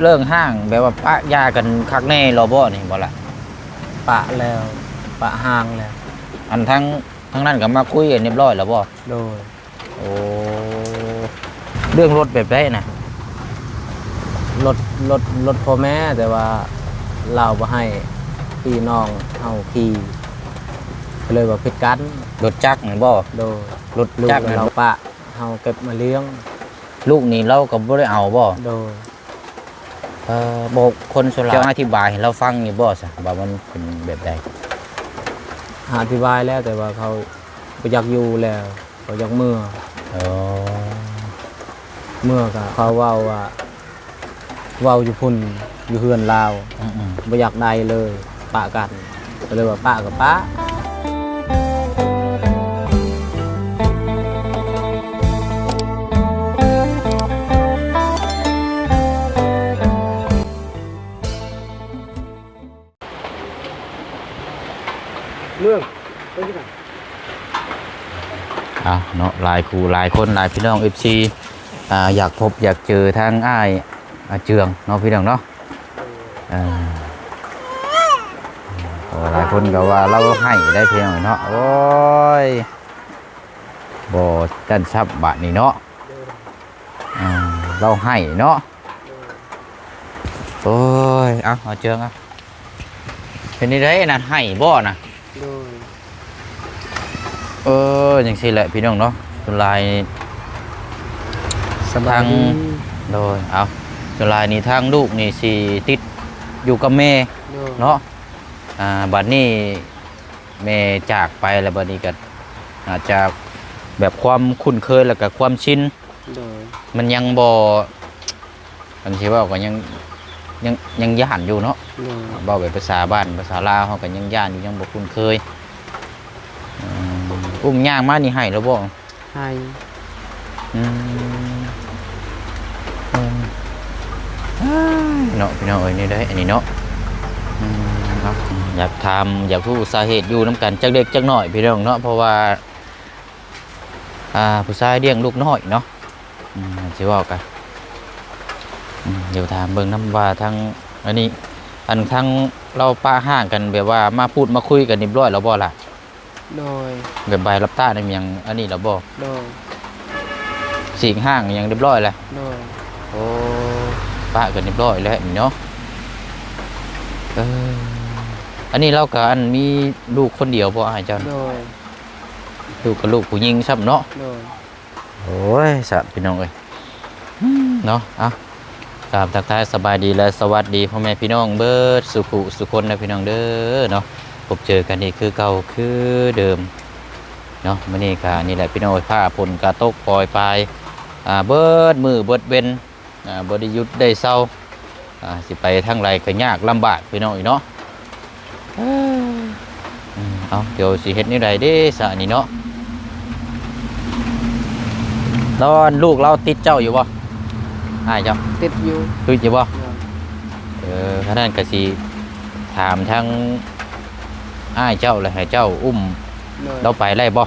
เรื่องห้างแบบว่าปะยากันคักแน่รอบ่นี่บ่ล่ะปะแล้วปะห่างแล้ว อันทั้งทั้งนั้นก็มาคุยกันเรียบร้อยแล้วบ่โดยโอ้เรื่องรถแบบได้น่ะรถรถรถพ่อแม่แต่ว่าเราบ่ให้พี่น้องเอาขี่ก็เลยว่าผิดกันรถจักรนี่บ่โดยรถลูกจักรนี่เราปะเฮาเก็บมาเลี้ยง ลูกนี่เราก็บ่ได้เอาบ่โดย เอ่อบอกคนสลาจะอธิบายให้เราฟังนี่บ่ซะว่ามันเป็นแบบใดอธิบายแล้วแต่ว่าเขาบ่อยากอยู่แล้วเขาอยากเมื่ออ๋อเมื่อก็เขาเว้าว่าเว้าอยู่พุ่นอยู่เฮือนลาวอืมบ่อยากได้เลยปะกันก็เลยว่าปะกับปะ มืองเป็นที่ไหนๆเอเนาะหลายครูหลายคนหลายพี่น้อง FC อ่าอยากพบอยากเจอทางอ้ายอาเจืองเนาะพี่น้องเนาะอ่อโอ้หลายคนก็ว่าเราให้ได้เพียงเนาะโอ้ยบ่จันทรัพย์บาทนี่เนาะอ่าเราให้เนาะโอ้ยเอาเอาเจืองเอาเป็นนี่ได้นะให้บ่นะ เอออย่างสิแหละพี่น้องเนาะส่วนลายนี่สบายทางดีโดยเอาส่วนลายนี่ทางลูกนี่สิติดอยู่กับแม่โดยเนาะอ่าบัดนี้แม่จากไปแล้วบัดนี้ก็อาจจะแบบความคุ้นเคยแล้วก็ความชินโดยมันยังบ่อันที่ว่าก็ยังยังยังย่านอยู่เนาะโดยเว้าแบบภาษาบ้านภาษาลาวเฮาก็ยังย่านอยู่ยังบ่คุ้นเคยอืม อุ้มย่างมานี่ให้แล้วบ่ให้อืมอืมอ้ายเนาะพี่น้องเอ้ยนี่ได้อันนี้เนาะอืมเนาะอยากทำอยากรู้สาเหตุอยู่น้ำกันจักเด็กจักหน่อยพี่น้องเนาะเพราะว่า อ่าผู้ชายเลี้ยงลูกน้อยเนาะอืมสิเว่ากันอืมเดี๋ยวถามเบิ่งน้ำว่าทางอันนี้ อันทั้งเราป้าห้างกันแบบว่ามาพูดมาคุยกันเรียบร้อยแล้วบ่ล่ะ โดยแบบใบรับตาในยังอันนี้แล้วบ่โดยสีกห้างยังเรียบร้อยแล้วโดยโอ้ป้ากันเรียบร้อยแล้วนี่เนาะเอออันนี้เรากับอันมีลูกคนเดียวพ่ออาจารย์โดยลูกกับลูกผู้หญิงซ้ำเนาะโดยโอ้ยสัตว์พี่น้องเอ้ยเนาะเอากราบทักทายสบายดีและสวัสดีพ่อแม่พี่น้องเบิดสุขุสุคนนะพี่น้องเด้อเนาะ พบเจอกันนี่คือเก่าคือเดิมเนาะมื้อนี้ก็นี่แหละพี่น้องเอ้ยผ้าผลกระตกปล่อยไปอ่าเบิดมือเบิดเว้นอ่าบ่ได้หยุดได้เศร้าอ่าสิไปทางไรก็ยากลำบากพี่น้องเอ้ยเนาะเอ้ออืมเอาเดี๋ยวสิเฮ็ดนี่ใดเด้สะนี่เนาะแล้วลูกเราติดเจ้าอยู่บ่อ้ายเจ้าติดอยู่ติดอยู่บ่โดยเออขนาดกะสิถามทั้ง อ้ายเจ้าเลยให้เจ้าอุ้มโดยเราไปไล่บ่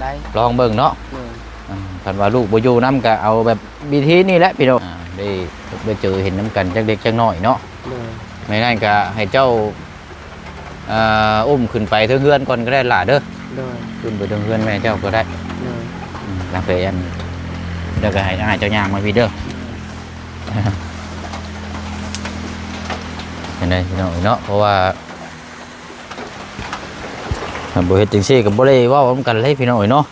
ได้ลองเบิ่งเนาะโดยอ่าคันว่าลูกบ่อยู่นํก็เอาแบบวิธีนี่แหละพี่น้องอ่าได้ได้เจอเห็นน้ำกันจักเด็กจักน้อยเนาะโดยไม่นั่นก็ให้เจ้าอ่าอุ้มขึ้นไปเทิงเฮือนก่อนก็ได้ล่ะเด้อโดยขึ้นไปเทิงเฮือนแม่เจ้าก็ได้โดยอืมแล้วไปอันเดี๋ยวก็ให้อ้ายเจ้าย่างมาพี่เด้อเห็นได้พี่น้องเนาะเพราะว่า บเฮ็ดจังซี่ก็บ่ได้เว้าพร้อมกันเลยพี่น้องเนาะ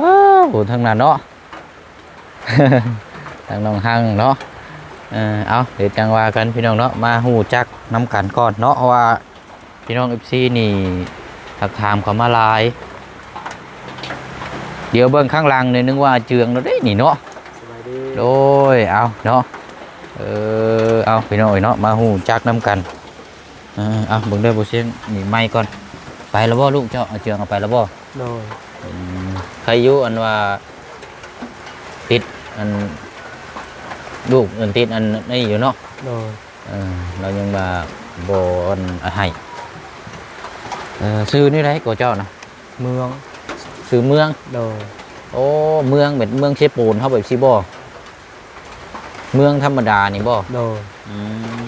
อ้าวโหทางนั้นเนาะทางน้องหังเนาะเออเอาเดี๋ยวจังว่ากันพี่น้องเนาะมาฮู้จักนํกันก่อนเนาะว่าพี่น้อง FC นี่ทักถามเขามาหลาย เดี๋ยวเบิ่งข้างล่างนี่นึกว่าเจืองแล้วเด้นี่เนาะดีโดยเอาเนาะเออเอาพี่น้องเนาะมาหูจักน้ำกันเออเอาเบิ่งเด้อบ่เสียงนี่ไม้ก่อน ไปแล้วบ่ลูกเจ้าเอาเจืองเอาไปแล้วบ่โดยอืมใครอยู่อันว่าติดอันลูกอันติดอันนี่อยู่เนาะโดยเออเรายังมาบ่อันอะให้เออซื้อนี่ไรก็เจ้านะเมืองซื้อเมือง โดยโอ้เมืองเป็นเมืองเชปูนเขาแบบซีบ่เมืองธรรมดานี่บ่โดยอืม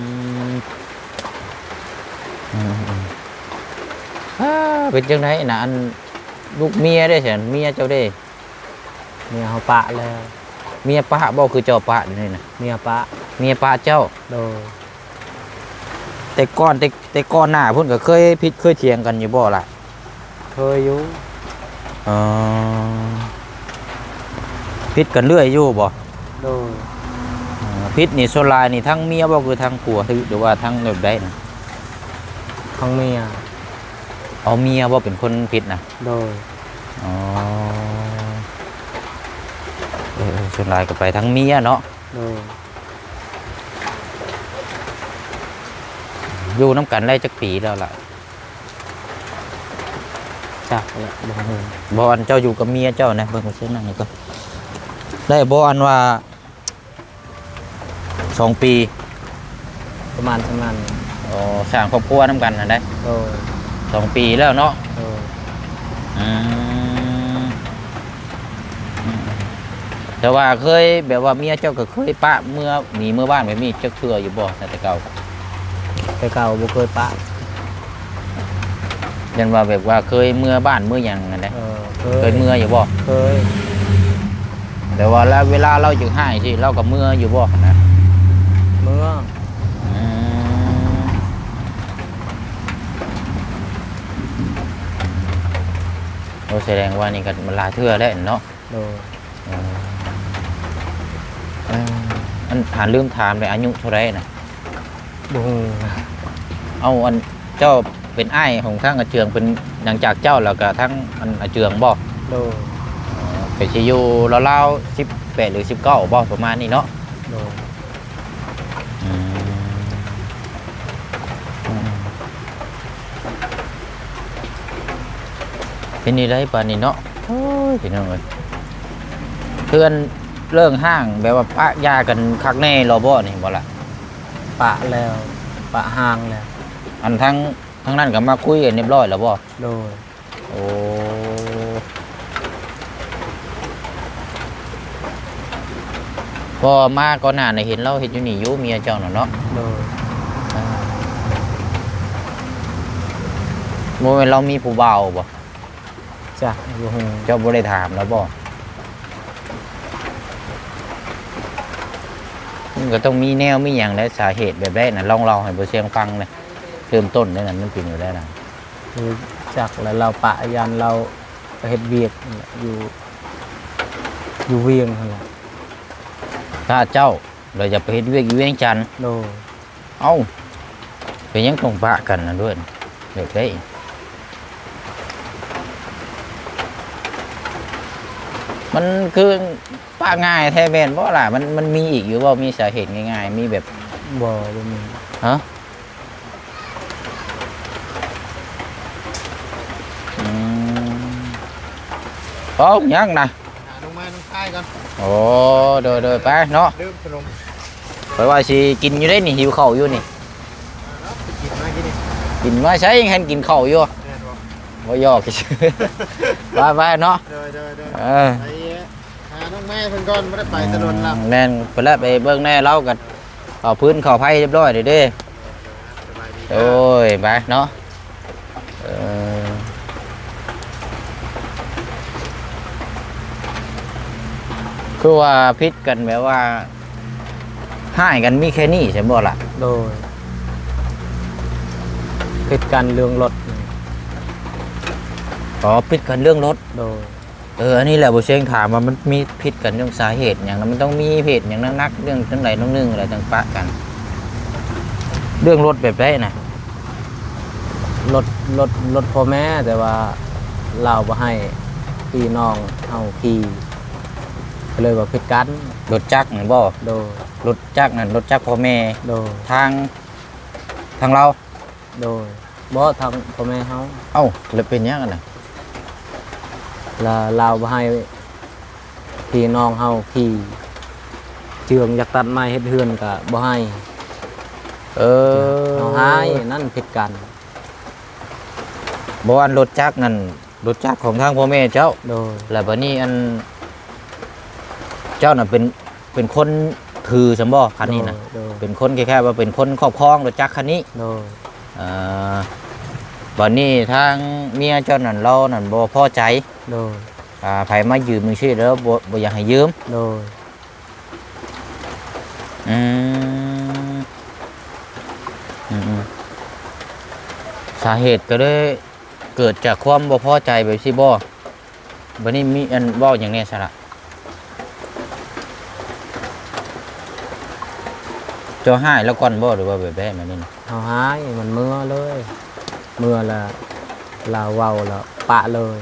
เป็นจังไดน่ะอันลูกเมียได้ฉันเมียเจ้าได้เมียเขาปะแล้ว เมียป้าบ่คือเจ้าป้าอยู่นี่น่ะเมียปะเมียป้าเจ้าโดยแต่ก่อนแต่แต่ก่อนหน้าเพิ่นก็เคยพิดเคยเถียงกันอยู่บ่ล่ะเคยอยู่อ๋อพิดกันเรื่อยอยู่บ่โดยอ๋อพิษนี่ส่วนหลายนี่ทั้งเมียบ่คือทั้งผัวหรือว่าทั้งแบบใดนะของเมีย เอาเมียบ่เป็นคนพิษนะโดยอ๋อเออส่วนหลายก็ไปทั้งเมียเนาะโดยอยู่น้ำกันได้จักปีแล้วล่ะจักแหละบ่ฮู้บ่อันเจ้าอยู่กับเมียเจ้านะเบิ่งมาเช่นนั่นนี่ก็ได้บ่อันว่าสองปีประมาณประมาณอ๋อสร้างครอบครัวน้ำกันนะได้โดย สองปีแล้วเนาะโดยอืมอืมแต่ว่าเคยแบบว่าเมียเจ้าก็เคยปะเมื่อหนีเมื่อบ้านแบบนี้จักเทื่ออยู่บ่แต่เก่าแต่เก่าบ่เคยปะเรียนว่าแบบว่าเคยเมื่อบ้านเมื่อหยังนั่นได้เออเคเคยยเมื่ออยู่บ่เคยแต่ว่าแล้วเวลาเราอยู่ห้ายสิเราก็เมื่ออยู่บ่นะเมื่ออื โอ้แสดงว่านี่ก็มันหลายเทื่อแล้วเนาะโดยอืมเอ่ออันถามลืมถามเลยอายุเท่าไหรนะบ่ฮู้เอาอันเจ้าเป็นอ้ายของทั้งอาเจืองเป็นหลังจากเจ้าแล้วก็ทั้งอันอาเจืองบ่โดยไปชิอยูราวๆสิบแปดหรือสิบเก้าบ่ประมาณนี้เนาะ เป็นนี่ได้ปานนี้เนาะโอ้ยพี่น้องเอ้ยเพื่อนเรื่องห้างแบบว่าปะยากันคักแน่รอบ่นี่บ่ล่ะปะแล้วปะห่างแล้ว อันทั้งทั้งนั้นก็มาคุยกันเรียบร้อยแล้วบ่โดยโอ้พอมาก่อนหน้าน่ะเห็นเราเห็นอยู่นี่อยู่เมียเจ้าน่ะเนาะโดยโมเมนเรามีผู้เบาวบ่ จักบ่ฮู้เจ้าบ่ได้ถามแล้วบ่มันก็ต้องมีแนวมีหยังและสาเหตุแบบได้น่ะลองเล่าให้บ่เสียงฟังเลยเริ่มต้นได้นั่นมันเป็นอยู่ได้น่ะคือจักแล้วเราปะยันเราไปเฮ็ดเวียกนั่นแหละอยู่ อยู่เวียงนั่นแหละถ้าเจ้าเราจะไปเฮ็ดเวียกอยู่เวียงจันทน์โดยเอ้าเป็นหยังต้องปะกันนะด้วยเดี๋ยวได้ มันคือปะง่ายแท้แม่นบ่ล่ะมันมันมีอีกอยู่บ่มีสาเหตุง่ายๆ มีแบบบ่บ่มีฮะอืมโอ้ยังนะหาลงมาน้องชายก่อนโอ้โดยโดยไปเนาะดื่มขนมไปว่าสิกินอยู่ได้นี่หิวข้าวอยู่นี่กินมากินดิกินมาใช้ยังเห็นกินข้าวอยู่แน่นบ่ว่ายอกซื่อไปไปเนาะเด้อเด้อ แม่เพิ่นก่อนบ่ได้ไปตะลนลับแน่นไปแล้วไปเบิ่งแน่เล่ากันเอาพื้นเข่าไผ่เรียบร้อยเด้อเด้สบายดีโอ้ยไปเนาะเออคือว่าพิษกันแบบว่าให้กันมีแค่นี้ใช่บ่ล่ะโดยผิดกันเรื่องรถอ๋อพิษกันเรื่องรถโดย เอออันนี้แหละบุเชงถามว่ามันมีพิษกันเรื่องสาเหตุอย่างนั้นมันต้องมีเหตุอย่างนั้นนักๆเรื่องทั้งหลายทั้งนึงอะไรต่างปะกัน เรื่องรถแบบไรนะรถรถรถพ่อแม่แต่ว่าเราบ่ให้พี่น้องเฮาขี่ก็เลยว่าผิดกันรถจักรนี่บ่โดยรถจักรนั่นรถจักรพ่อแม่โดยทางทางเราโดยบ่ทางพ่อแม่เฮาเอ้าแล้วเป็นยังไงน่ะ แล้วเราบ่ให้พี่น้องเฮาขี่เจืองอยากตัดไม้เฮ็ดเฮือนก็บ่ให้เออเฮาให้นั่นผิดกันบ่ว่ารถจักรนั่นรถจักรของทางพ่อแม่เจ้าโดยแล้วบัดนี้อัน เจ้าน่ะเป็นเป็นคนถือสมบ่คันนี้นะโดยเป็นคนแค่ๆว่าเป็นคนครอบครองรถจักรคันนี้โดยเอ่อ บัดนี้ทางเมียเจ้านั่นเรานั่นบ่พอใจโดยอ่าไผมายืมมือชื่อแล้วบ่บ่อยากให้ยืมโดยอืมอืมอืมสาเหตุก็เลยเกิดจากความบ่พอใจแบบสิบ่บัดนี้มีอันเว้าอย่างแนี้ซะละเจ้าให้แล้วก่อนบ่หรือว่าแบบแบบนี้นะ เอาหายมันเมื่อเลย เมื่อละเราเว้าแล้วปะเลย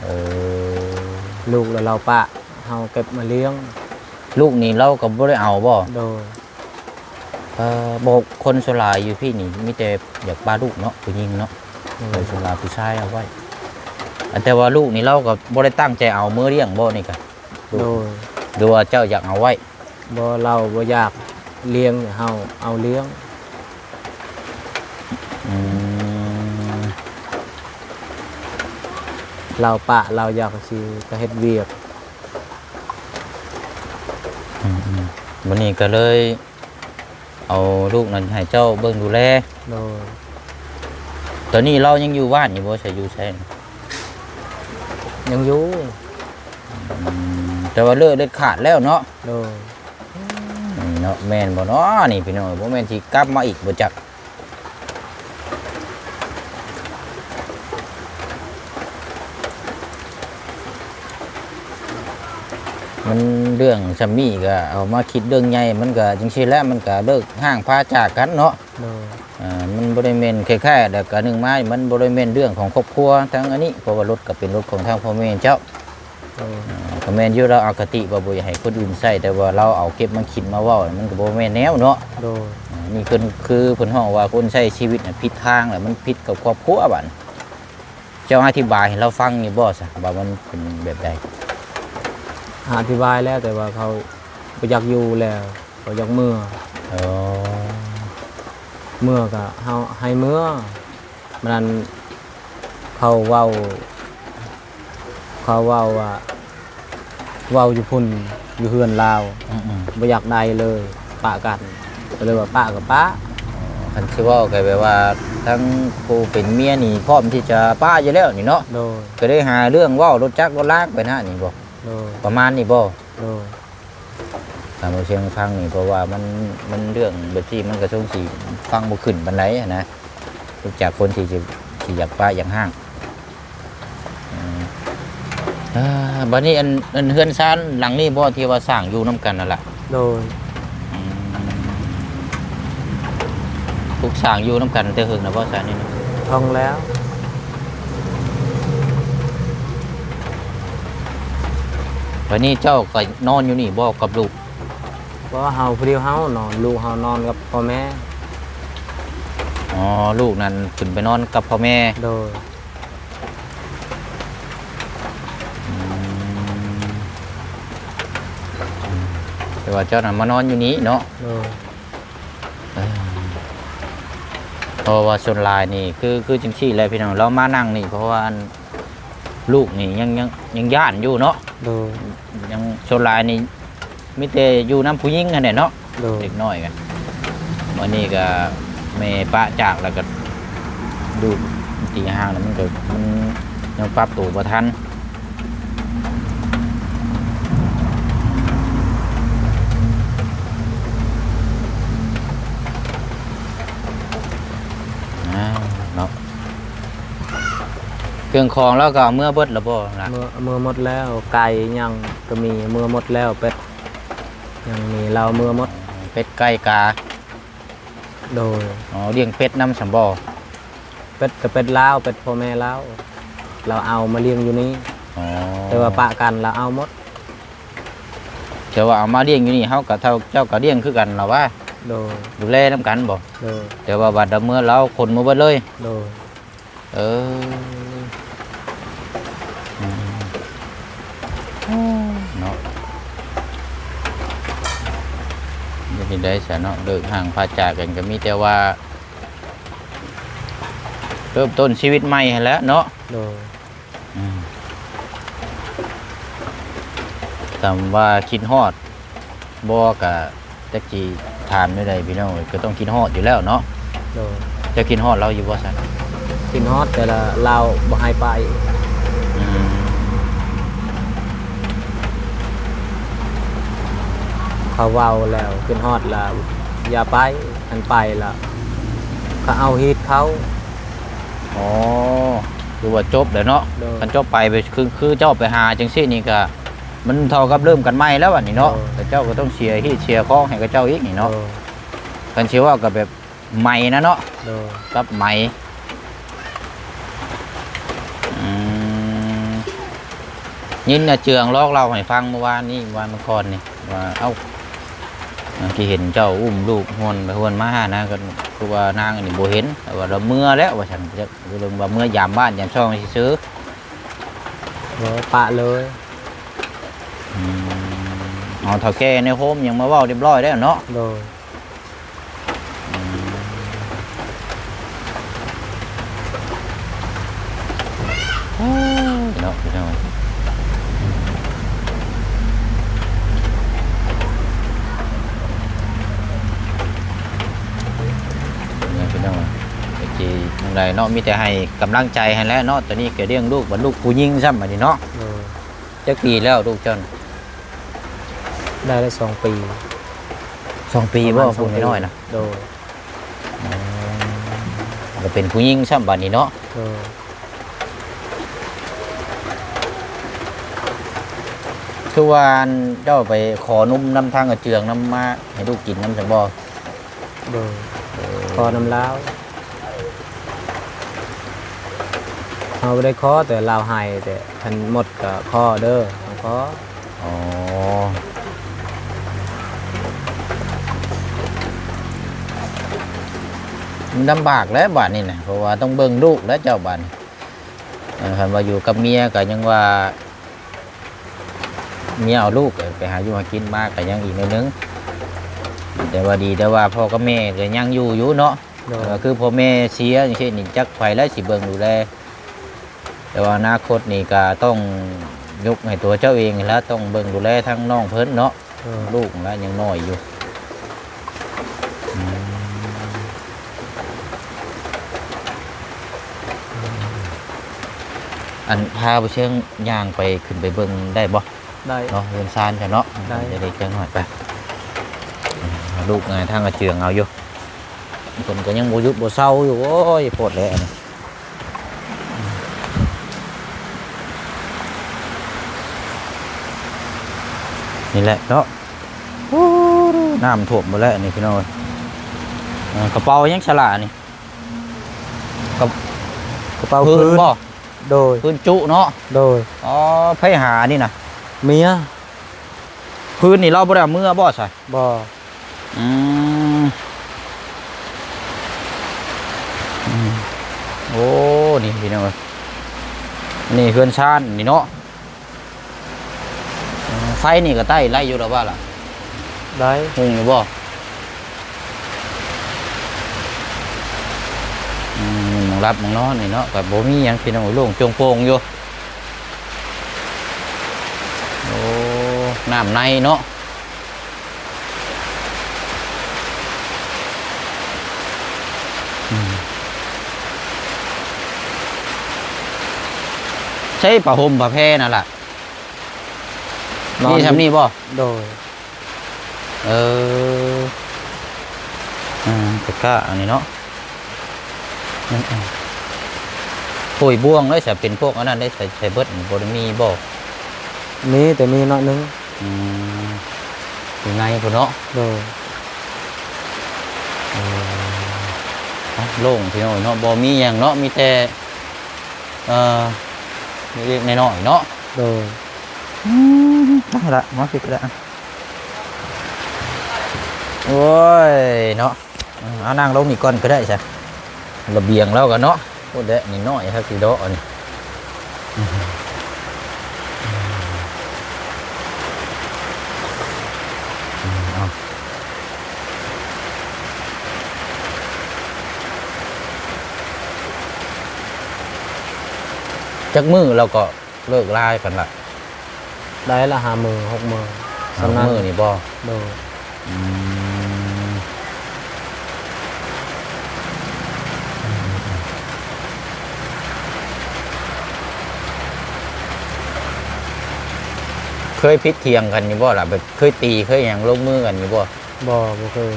เออ ลูกแล้วเราปะเฮาเก็บมาเลี้ยงลูกนี่เราก็บ่ได้เอาบ่โดยเอ่อบอกคนสลายอยู่พี่นี่มีแต่อยากปลาลูกเนาะผู้หญิงเนาะโดเลยยสลายผู้ชายเอาไว้อันแต่ว่าลูกนี่เราก็บ่ได้ตั้งใจเอามือเลี้ยงบ่นี่ก็โดยหรือว่าเจ้าอยากเอาไว้บ่เราบ่อยากเลี้ยงเฮาเอาเลี้ยง เราปะเราอยากสิไปเฮ็ดเวียกอืมอืมวันนี้ก็เลย เอาลูกนั้นให้เจ้าเบิ่งดูแล โดยตอนนี้เรายังอยู่บ้านอยู่บ่ใช่อยู่ใช่ยังอยู่อืมแต่ว่าเลิกเด็ดขาดแล้วเนาะโดยนี่เนาะแม่นบ่เนาะนี่พี่น้องบ่แม่นสิกลับมาอีกบ่จัก มันเรื่องซัมมี่ก็เอามาคิดเรื่องใหญ่มันก็จังซี่แหล้วมันก็เลิกห่างพาจากกันเนาะโดยอ่ามันบ่ได้แม่นแค่แค่แต่ก็หนึ่งไม้มันบ่ได้แม่นเรื่องของครอบครัวทั้งอันนี้เพราะว่ารถก็เป็นรถของทางพ่อแม่เจ้าโดยอ่าก็แม่นอยู่เราเอากติว่าบ่อยากให้คนอื่นใช้แต่ว่าเราเอาเก็บมาคิดมาเว้ามันก็บ่แม่นแนวเนาะโดยอ่านี่คือคือเพิ่นฮ้องว่าคนใช้ชีวิตน่ะผิดทางแหละมันผิดกับครอบครัวบัดเจ้าอธิบายให้เราฟังนี่บ่ซะว่ามันเป็นแบบใด อธิบายแล้วแต่ว่าเขาบ่อยากอยู่แล้วเขาอยากเมื่ออ๋อเมื่อก็เฮาให้เมื่อมันเขาเว้าเขาเว้าว่าเว้าอยู่พุ่นอยู่เฮือนลาวอืมบ่อยากได้เลยปะกันก็เลยว่าปะกับปะๆคันคือเว้าก็แบบว่าทั้งผู้เป็นเมียนี่พร้อมที่จะป้าอยู่แล้วนี่เนาะโดยก็ได้หาเรื่องเว่ารถจักรรถลากไปนะนี่บ่ โดยประมาณนี้บ่โดยตามเราเชียงฟังนี่เพราะว่ามันมันเรื่องแบบที่มันกระทงสีฟังบ่ขึ้นบันไดอะนะรู้จากคนที่จะที่อยากป้าอย่างห้างอืมอ่าบัดนี้อันอันเฮือนซานหลังนี้บ่ที่ว่าสร้างอยู่นํกันนั่นล่ะโดยอืมทุกสร้างอยู่นํกันแต่หึงนะบ่ซานนี่นะท่องแล้ว วันนี้เจ้าก็นอนอยู่นี่บ่กับลูกเพราะว่าเฮาผู้เดียวเฮานอนลูกเฮานอนกับพ่อแม่อ๋อลูกนั่นขึ้นไปนอนกับพ่อแม่โดยอืมแต่ว่าเจ้าน่ะมานอนอยู่นี้เนาะโดยเพราะว่าส่วนหลายนี่คือคือจังซี่แหละพี่น้องเรามานั่งนี่ เพราะว่าอันลูกนี่ยังยังยังย่านอยู่เนาะ โดยยังส่วนหลายนี่มีแต่อยู่น้ำผู้หญิงกันแหละเนาะโดยเด็กน้อยกันวันนี้ก็แม่ป้าจากแล้วก็ดูตีห่างแล้วมันก็มันยังปรับตัวประทัน เครื่องของแล้วก็เอาเมื่อเบิดแล้วบ่ล่ะเมื่อเมื่อหมดแล้วไก่ยังก็มีเมื่อหมดแล้วเป็ดยังมีเราเมื่อหมดเป็ดไก่กาโดยอ๋อเลี้ยงเป็ดน้ำสำบ่เป็ดกับเป็ดลาวเป็ดพ่อแม่ลาวเราเอามาเลี้ยงอยู่นี้อ๋อแต่ว่าปะกันเราเอาหมดแต่ว่าเอามาเลี้ยงอยู่นี่เฮากับเท่าเจ้าก็เลี้ยงคือกันเหรอว่าโดยดูแลน้ำกันบ่โดยแต่ว่าบัดดเมื่อเราคนมาเบิดเลยโดยเอออื ยังได้สะเนาะเลิกห่างพาจากกันก็มีแต่ว่า เริ่มต้นชีวิตใหม่หั้นแหล้วเนาะโดยอืมคำว่าคิดฮอดบ่กะจักจีถามไม่ได้พี่น้องเอ้ยก็ต้องกินฮอดอยู่แล้วเนาะโดยจะกินฮอดเราอยู่บ่ซั่นกินฮอดแต่ละเราบ่ให้ไป อืม เขาเว้าแล้วขึ้นฮอดแล้วอย่าไปอันไปแล้วก็เอาฮีดเขา อ๋อคือว่าจบแล้วเนาะโดยคันจบไปไปคือคือเจ้าไปหาจังซี่นี่ก็มันเท่ากับเริ่มกันใหม่แล้วอันนี้เนาะโอ้แต่เจ้าก็ต้องเชียร์ฮีดเชียร์ของให้กับเจ้าอีกนี่เนาะโดยกันเชียร์ว่าก็แบบใหม่นะเนาะ โดยกับใหม่อืมยินน่ะเจืองลอกเราให้ฟังเมื่อวานนี่วานเมื่อก่อนนี่ว่าเอ้า เมื่อกี้เห็นเจ้าอุ้มลูกหวนไปหวนมานะก็คือว่านางอันนี้บ่เห็นแต่ว่าเราเมื่อแล้วว่าฉันจะคือเรื่องว่าเมื่อยามบ้านยามช่องซื้อบ่ปะเลยๆอืมเอาเท่าแก่ในโฮมยังมาเว้าเรียบร้อยแล้วเนาะโดยเนาะพี่น้อง จีจังไดเนาะมีแต่ให้กำลังใจให้แล้วเนาะตอนนี้ก็เลี้ยงลูกบัดลูกผู้หญิงซ้ำบัดนี้เนาะโดยจักปีแล้วลูกเจ้าน่ะได้ได้สองปีสองปีบ่ประมาณสพูอดงปีน้อยๆนะโดยก็เป็นผู้หญิงซ้ำบัดนี้เนาะโดยคือว่าอันเจ้าไปขอนุ่มน้ำทางกระเจืองน้ำมาให้ลูกกินน้ำจังบ่โดยคอน้ำล้าว เอาไปได้คอแต่ลาวให้แต่ทันหมดก็คอเด้อเอาคออ๋อมันลำบากแล้วบาดนี่นะเพราะว่าต้องเบิ่งลูกแล้วเจ้าบาดนี่เออคันว่าอยู่กับเมียก็ยังว่าเมียเอาลูกไปหาอยู่หากินมากก็ยังอีกหนิดนึงแต่ว่าดีแต่ว่าพ่อกับแม่ก็ยังอยู่อยู่เนาะโดย ก็คือพ่อแม่เสียอย่างเช่นนี่จักไฟแล้วสิเบิ่งดูแล แต่ว่าอนาคตนี่ก็ต้องยกให้ตัวเจ้าเองแล้วต้องเบิ่งดูแลทั้งน้องเพิ่นเนาะโดยลูกแล้วยังน้อยอยู่อืมอันพาไปเชิงย่างไปขึ้นไปเบิ่งได้บ่ได้เนาะเรือนซานจ้ะเนาะได้จะได้เจังหน่อยไปอืมลูกไงทางกระเจืองเอาอยู่คนก็ยังโบหยุดโบเศร้าอยู่โอ้ยปวดเลย นนี้นี่แหละเนาะโอ้น้ำท่วมหมดแล้วอันนี่พี่น้องเอ้ยเออกระเป๋ายังฉลาดนี่กระกระเป๋าพื้พื้นนบ่โดยพื้นจุเนาะโดยอ๋อไผหานี่นะเมียพื้นนี่เราบ่ได้เอามือบ่ใส่บ่อืมอืมโอ้นี่พี่น้องเอ้ยนี่เพื่อนชานนี่เนาะอืม ไฟนี่ก็ใต้ไล่อยู่แล้วว่าล่ะได้หุงอยู่บ่อืมมองรับมองนอนนี่เนาะกับโบมีหยังพี่น้องโล่งจงโปร่งอยู่โอ้น้ำในเนาะใช่ผ้าห่มผ้าแพรนั่นแหละ นี่ทำนี่บ่โดย เอออ่าตะกร้าอันนี้เนาะอืมๆปุ๋ยบ่วงได้ใส่เป็นพวกอันนั้นได้ใส่ใส่เบิดบ่ได้มีบ่มีแต่มีน้อยหนึงอืมอยู่ในพุ่นเนาะโดยเอ้าโล่งพี่น้องเนาะบ่มีหยังเนาะมีแต่เอ่อเล็กๆน้อยๆเนาะโดย ได้ละมาผิดละโอ้ยเนาะเอานั่งลงนี่ก่อนก็ได้ใช่ระเบียงแล้วกันเนาะโคตรเดะนี่น้อยครับสีดะนี่จักมือเราก็เลิกไล่กันละ ได้ละห้าหมื่นหกหมื่นสำสำนักมือนี่บ่โดยอืมเคยพิษเทียงกันอยู่บ่ล่ะแบบเคยตีเคยหยังลงมือกันอยู่บ่บ่บ่เคย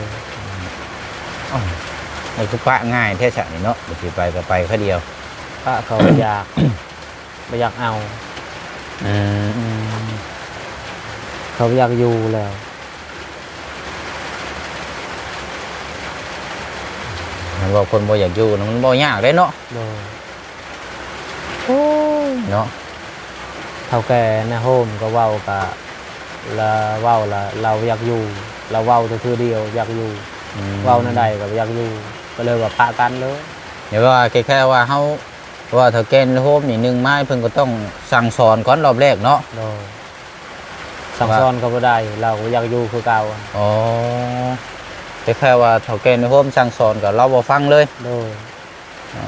มันคือปะง่ายแท้ฉะนี่เนาะบ่สิไปก็ไปแค่เดียวพระเขาบ่อยากบ่อยากเอาอืม เขาบ่อยากอยู่แล้วมันบอกคนบ่อยากอยู่นะมันบ่ยากเลยเนาะโดยเนาะเท่าแก่ในโฮมก็เว้าก็ละเว้าละเราอยากอยู่ เราเว้าแต่คือเดียวอยากอยู่ อืมเว้านั่นใดก็อยากอยู่ ก็เลยว่าปะกันเลย เดี๋ยวว่าแค่ว่าเฮาว่าถ้าแกนโฮมนี่หนึ่งไม้เพิ่นก็ต้องสั่งสอนก่อนรอบแรกเนาะ โดย สั่งสอนก็บ่ได้ เราก็อยากอยู่คือเก่าอ๋อแต่แค่ว่าถ้าแกนโฮมสั่งสอนก็เราบ่ฟังเลยโดยอ่า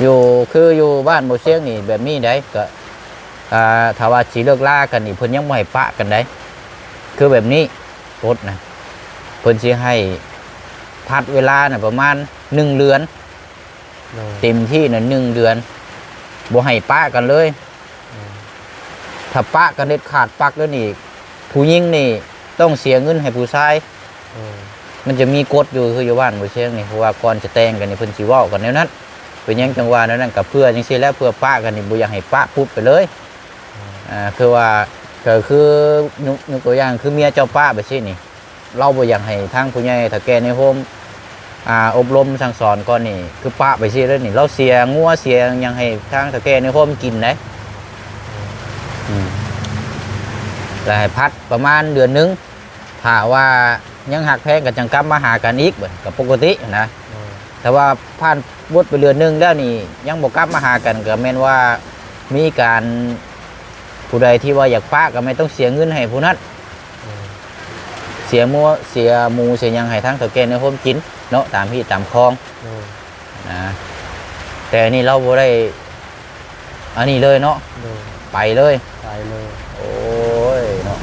อยู่คืออยู่บ้านบ่เชียงนี่แบบนี้ได้ก็อ่าถ้าว่าสิเลิกลากันนี่เพิ่นยังบ่ให้ปะกันได้คือแบบนี้กฎนะเพิ่นสิให้พัดเวลาน่ะประมาณ1เดือนโดยเต็มที่น่ะ1เดือนบ่ให้ปะกันเลย ถ้าปะกันเด็ดขาดปักแล้วนี่ผู้หญิงนี่ต้องเสียเงินให้ผู้ชายโดยมันจะมีกฎอยู่คืออยู่บ้านบ่เชียงนี่เพราะว่าก่อนจะแต่งกันนี่เพิ่นสิเว้ากันแนวนั้นเป็นหยังจังหวะแนวนั้นก็เพื่อจังซี่แหล้วเพื่อปะกันนี่บ่อยากให้ปะปุ๊บไปเลยอ่าคือว่าก็คือยกยกตัวอย่างคือเมียเจ้าป้าไปซี่นี่ เราบ่อยากให้ทางผู้ใหญ่ถ้าแกในโฮมอ่าอบรมสั่งสอนก่อนนี่ คือปะไปซี่เลยนี่ เราเสียงัวเสียหยังให้ทางถ้าแกในโฮมกินได้อืม แล้วให้พัดประมาณเดือนหนึงถ้าว่ายังหักแพงกันจังกลับมาหากันอีกเบิดก็ปกตินะโดยแต่ว่าผ่านบดไปเรือนหนึงแล้วนี่ยังบอกกลับมาหากันก็แม่นว่ามีการผู้ใดที่ว่าอยากปะก็ไม่ต้องเสียเงินให้ผู้นั้นโดยเสียมัวเสียหมูเสียหยังให้ทั้งตัวแกในโฮมกินเนาะตามพี่ตามคลองโดยนะแต่อันนี่เราบ่ได้อันนี้เลยเนาะโดยไปเลยไปเลยโอ้ยเนาะ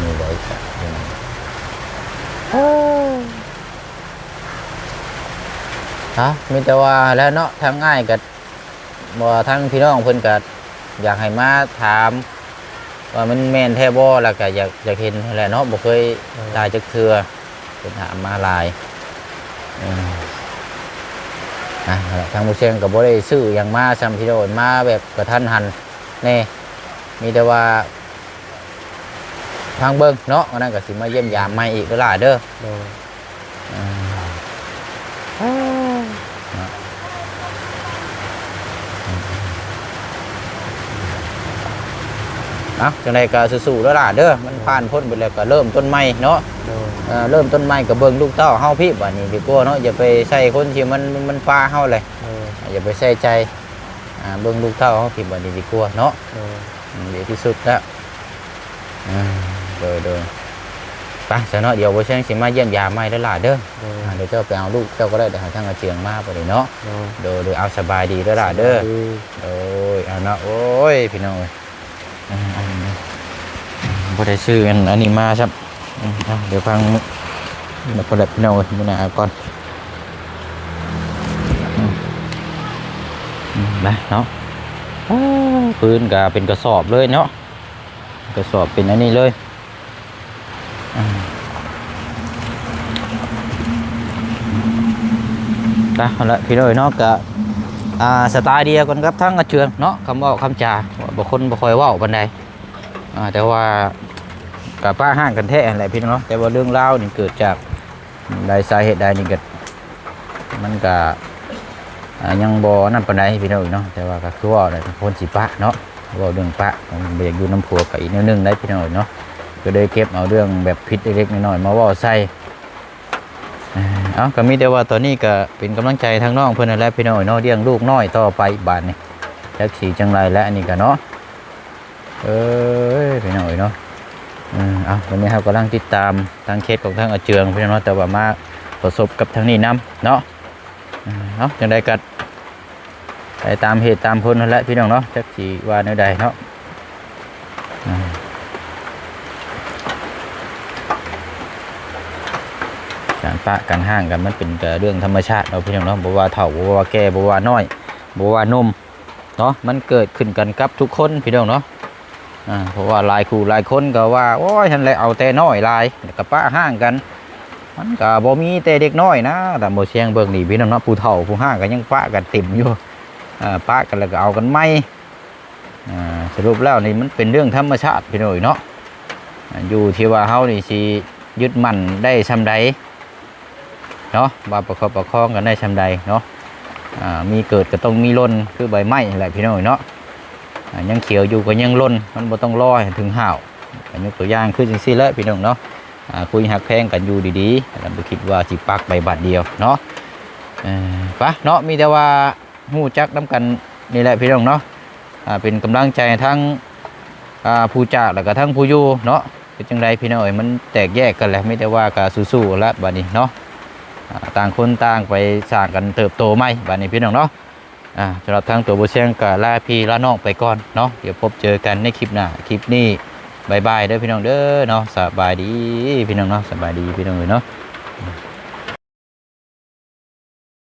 นี่ได้ครับ ฮะมีแต่ว่าแล้วเนาะทางง่ายกับบ่ทั้งพี่น้องเพิ่นก็อยากให้มาถาม ว่ามันแม่นแท้บ่แล้วก็อยากอยากเห็นนั่นแหละเนาะบ่เคยได้จักเทื่อเพิ่นถามมาหลายอืมอะนั่นแหละทางผู้เชียงก็บ่ได้ซื้อหยังมาซ้ำพี่โดนมาแบบกระทันหันแน่มีแต่ว่า ทางเบิ่งเนาะวันนั้นก็สิมาเยี่ยมยามใหม่อีกเด้อล่ะเด้อโดยอ่าเนาะเอาจังไดก็สู้ๆเด้อล่ะเด้อมันผ่านพ้นไปแล้วก็เริ่มต้นใหม่เนาะ โดยเอ่อเริ่มต้นใหม่ก็เบิ่งลูกเต้าเฮาพี่บัดนี้ดีกว่าเนาะอย่าไปใส่คนที่มันมันฟ้าเฮาเลยโดยอย่าไปใส่ใจอ่าเบิ่งลูกเต้าเฮาพี่บัดนี้ดีกว่าเนาะโดย อืมดีที่สุดแล้วอ่า โดยโดยไปซะเนาะเดี๋ยวบ่เชียงสิมาเยี่ยมยามใหม่เด้อล่ะเด้อโดย อ่าเดี๋ยวเจ้าไปเอาลูกเจ้าก็ได้เดี๋ยวหาทางอาเจียงมาไปเลยเนาะโดยโดยโดยเอาสบายดีเด้อล่ะเด้อดีโอ้ยเอาเนาะโอ้ย พี่น้องเอ้ยอืมอันนี้บ่ได้ซื้ออันอันนี้มาครับอืมเอาเดี๋ยวฟังเดี๋ยวพอแล้วพี่น้องเอ้ยมื้อหน้าเอาก่อนอืมอืมไปเนาะอ้าวพื้นก็เป็นกระสอบเลยเนาะกระสอบเป็นอันนี้เลย นะละพี่น้อยเนาะกะอ่าสไตล์เดียวกันครับทั้งอาเชืองเนาะคำว่าคำจาบางคนบ่ค่อยว้าปานใดอ่าแต่ว่ากับป้าห้างกันแท้อะไรพี่น้องเนาะแต่ว่าเรื่องเล่านี่เกิดจากใดสาเหตุใดนี่ก็มันก็ยังบ่นั่นปานใดพี่น้องเนาะแต่ว่าก็คือว่าเนี่ยคนสิปะเนาะว่าเรื่องปะมันเบียกอยู่น้ำผัวกับอีกนวหนึงได้พี่น้องเนาะก็เลยเก็บเอาเรื่องแบบผิดเล็กๆน้อยๆมาว่าใส่ เอาก็มีแต่ว่าตอนนี้ก็เป็นกำลังใจทางน้องเพื่อนและพี่น้อยเนาะเลี้ยงลูกน้อยต่อไปบานนี่จักสีจังไรและอันนี้ก็เนาะเอ้ยพี่น้อยเนาะอืมเอาวันนี้เรากำลังติดตามทางเคสของทางอาเจืองพี่น้องเนาะแต่ว่ามาประสบกับทางนี้นํเนาะเอาจังใดกัดไปตามเหตุตามผลนั่นแหละพี่น้องเนาะจักสิว่าแนวใดเนาะ ปะการห่างกันมันเป็นเรื่องธรรมชาติเราพี่น้องเนาะบ่ว่าเฒ่าบ่ว่าแก่บ่ว่าน้อยบ่ว่านุ่มเนาะมันเกิดขึ้นกันกับทุกคนพี่น้องเนาะอ่าเพราะว่าหลายคู่หลายคนก็ว่าโอ้ยฉันเลยเอาแต่น้อยหลายแล้วก็ปะห่างกัน มันก็บ่มีแต่เด็กน้อยนะแต่บ่เชียงเบิ่งนี่พี่น้องเนาะผู้เฒ่าผู้ห่างก็ยังปะกันเต็มอยู่อ่าปะกันแล้วก็เอากันไม่อ่าสรุปแล้วนี่มันเป็นเรื่องธรรมชาติพี่น้อยเนาะอยู่ที่ว่าเฮานี่สิยึดมั่นได้ชำใด เนาะว่าประคับประคองกันได้ชำใดเนาะมีเกิดก็ต้องมีล้นคือใบไม้นั่นแหละพี่น้อยเนาะยังเขียวอยู่ก็ยังล้นมันบ่ต้องรอถึงห่าวอันยกตัวอย่างคือจังซี่แหละพี่น้องเนาะคุยหักแพงกันอยู่ดีๆแล้วบ่คิดว่าสิปักใบบาทเดียวเนาะปะเนาะมีแต่ว่าหู้จักน้ำกันนี่แหละพี่น้องเนาะอ่าเป็นกำลังใจทั้งอ่าผู้จากแล้วก็ทั้งผู้อยู่เนาะเป็นจังไรพี่น้องเอ้ยมันแตกแยกกันแหละไม่ได้ว่ากาสู้ๆล้วบัดนี้เนาะ ต่างคนต่างไปสร้างกันเติบโตไหมบัดนี้พี่น้องเนาะอ่าสำหรับทางตัวบุเชียงกับลาพี่ลาน้องไปก่อนเนาะเดี๋ยวพบเจอกันในคลิปหน้าคลิปนี้บายบายเด้อพี่น้องเด้อเนาะสบายดีพี่น้องเนาะสบายดีพี่น้องเลยเนาะ